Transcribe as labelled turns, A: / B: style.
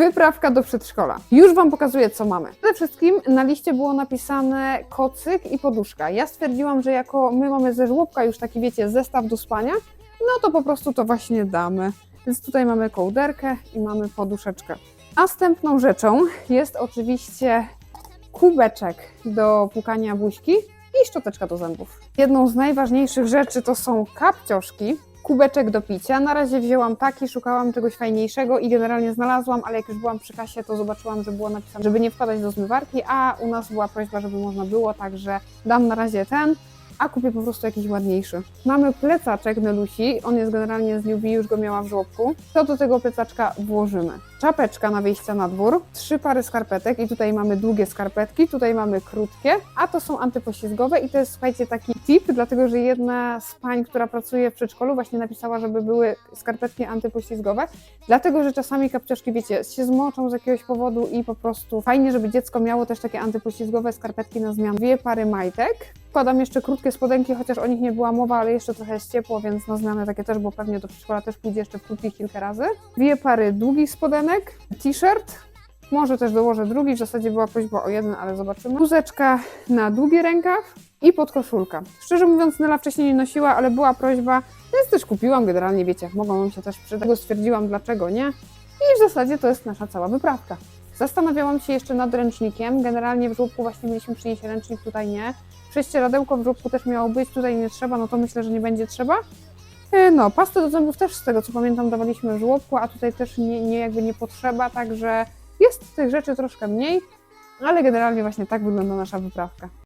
A: Wyprawka do przedszkola. Już Wam pokazuję, co mamy. Przede wszystkim na liście było napisane kocyk i poduszka. Ja stwierdziłam, że jako my mamy ze żłobka już taki, wiecie, zestaw do spania, no to po prostu to właśnie damy. Więc tutaj mamy kołderkę i mamy poduszeczkę. Następną rzeczą jest oczywiście kubeczek do pukania buźki i szczoteczka do zębów. Jedną z najważniejszych rzeczy to są kapcioszki, kubeczek do picia. Na razie wzięłam taki, szukałam czegoś fajniejszego i generalnie znalazłam, ale jak już byłam przy kasie, to zobaczyłam, że było napisane, żeby nie wkładać do zmywarki, a u nas była prośba, żeby można było, także dam na razie ten, a kupię po prostu jakiś ładniejszy. Mamy plecaczek Nelusi, on jest generalnie z Newbie, już go miała w żłobku. Co do tego plecaczka włożymy? Czapeczka na wyjście na dwór, trzy pary skarpetek i tutaj mamy długie skarpetki, tutaj mamy krótkie, a to są antypoślizgowe i to jest, słuchajcie, taki tip, dlatego że jedna z pań, która pracuje w przedszkolu właśnie napisała, żeby były skarpetki antypoślizgowe, dlatego że czasami kapciuszki, wiecie, się zmoczą z jakiegoś powodu i po prostu fajnie, żeby dziecko miało też takie antypoślizgowe skarpetki na zmianę. Dwie pary majtek, Wkładam jeszcze krótkie spodenki, chociaż o nich nie była mowa, ale jeszcze trochę jest ciepło, więc na zmianę takie też, bo pewnie do przedszkola też pójdzie jeszcze w krótkich kilka razy. Dwie pary długich spodenek, t-shirt, może też dołożę drugi, w zasadzie była prośba o jeden, ale zobaczymy. Bluzeczka na długi rękaw i podkoszulka. Szczerze mówiąc, Nela wcześniej nie nosiła, ale była prośba, więc też kupiłam, generalnie wiecie, mogą nam się też przydać. Stwierdziłam, dlaczego nie. I w zasadzie to jest nasza cała wyprawka. Zastanawiałam się jeszcze nad ręcznikiem. Generalnie w żłobku właśnie mieliśmy przynieść ręcznik, tutaj nie. Prześcieradełko w żłobku też miało być, tutaj nie trzeba, no to myślę, że nie będzie trzeba. E, No, pastę do zębów też z tego co pamiętam dawaliśmy w żłobku, a tutaj też nie, nie jakby nie potrzeba, także jest tych rzeczy troszkę mniej, ale generalnie właśnie tak wygląda nasza wyprawka.